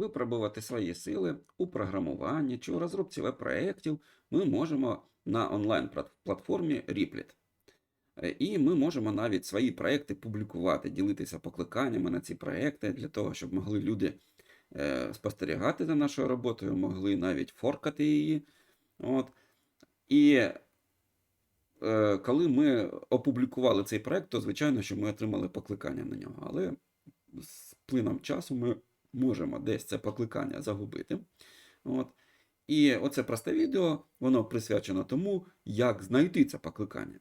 випробувати свої сили у програмуванні чи у розробці веб-проєктів ми можемо на онлайн-платформі Riplet. Е, І ми можемо навіть свої проекти публікувати, ділитися покликаннями на ці проекти для того, щоб могли люди е, спостерігати за нашою роботою, могли навіть форкати її. От. І е, коли ми опублікували цей проект, то звичайно, що ми отримали покликання на нього. Але з плином часу ми можемо десь це покликання загубити. От. І оце просте відео, воно присвячено тому, як знайти це покликання.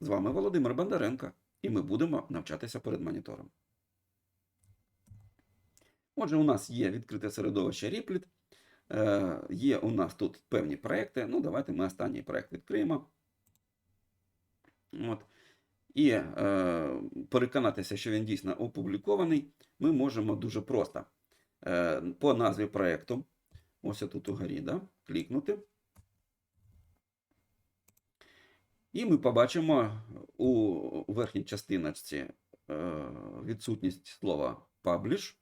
З вами Володимир Бондаренко, і ми будемо навчатися перед монітором. Отже, у нас є відкрите середовище Riplet, е, є у нас тут певні проекти. Ну, давайте ми останній проект відкриємо. От. І е, переконатися, що він дійсно опублікований, ми можемо дуже просто е, по назві проекту, ось тут угорі, да, клікнути. І ми побачимо у верхній частиночці е, відсутність слова publish,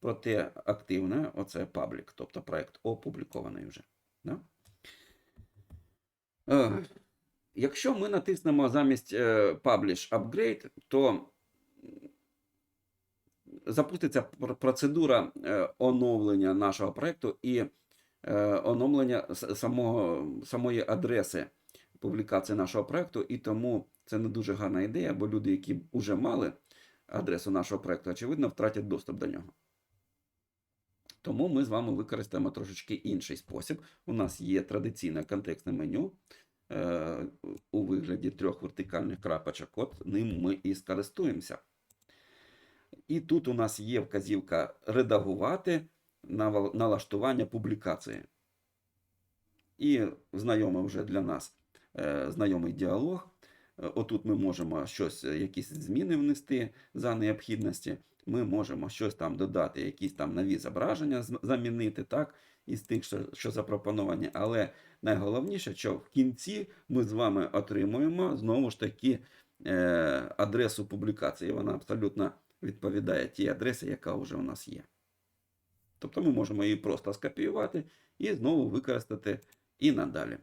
проте активне оце public, тобто проект опублікований вже. Да? Якщо ми натиснемо замість е, Publish Upgrade, то запуститься пр- процедура е, оновлення нашого проекту і е, оновлення самого, самої адреси публікації нашого проекту. І тому це не дуже гарна ідея, бо люди, які вже мали адресу нашого проекту, очевидно, втратять доступ до нього. Тому ми з вами використаємо трошечки інший спосіб. У нас є традиційне контекстне меню у вигляді трьох вертикальних крапочок. От ним ми і скористуємося. І тут у нас є вказівка редагувати навал- налаштування публікації. І знайомий вже для нас е, знайомий діалог. Е, Отут ми можемо щось, е, якісь зміни внести за необхідності. Ми можемо щось там додати, якісь там нові зображення замінити, так, із тих, що, що запропоновані. Але найголовніше, що в кінці ми з вами отримуємо знову ж таки е, адресу публікації. Вона абсолютно відповідає тій адресі, яка вже у нас є. Тобто ми можемо її просто скопіювати і знову використати і надалі.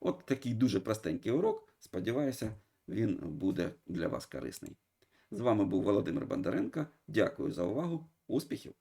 От такий дуже простенький урок. Сподіваюся, він буде для вас корисний. З вами був Володимир Бондаренко. Дякую за увагу. Успіхів!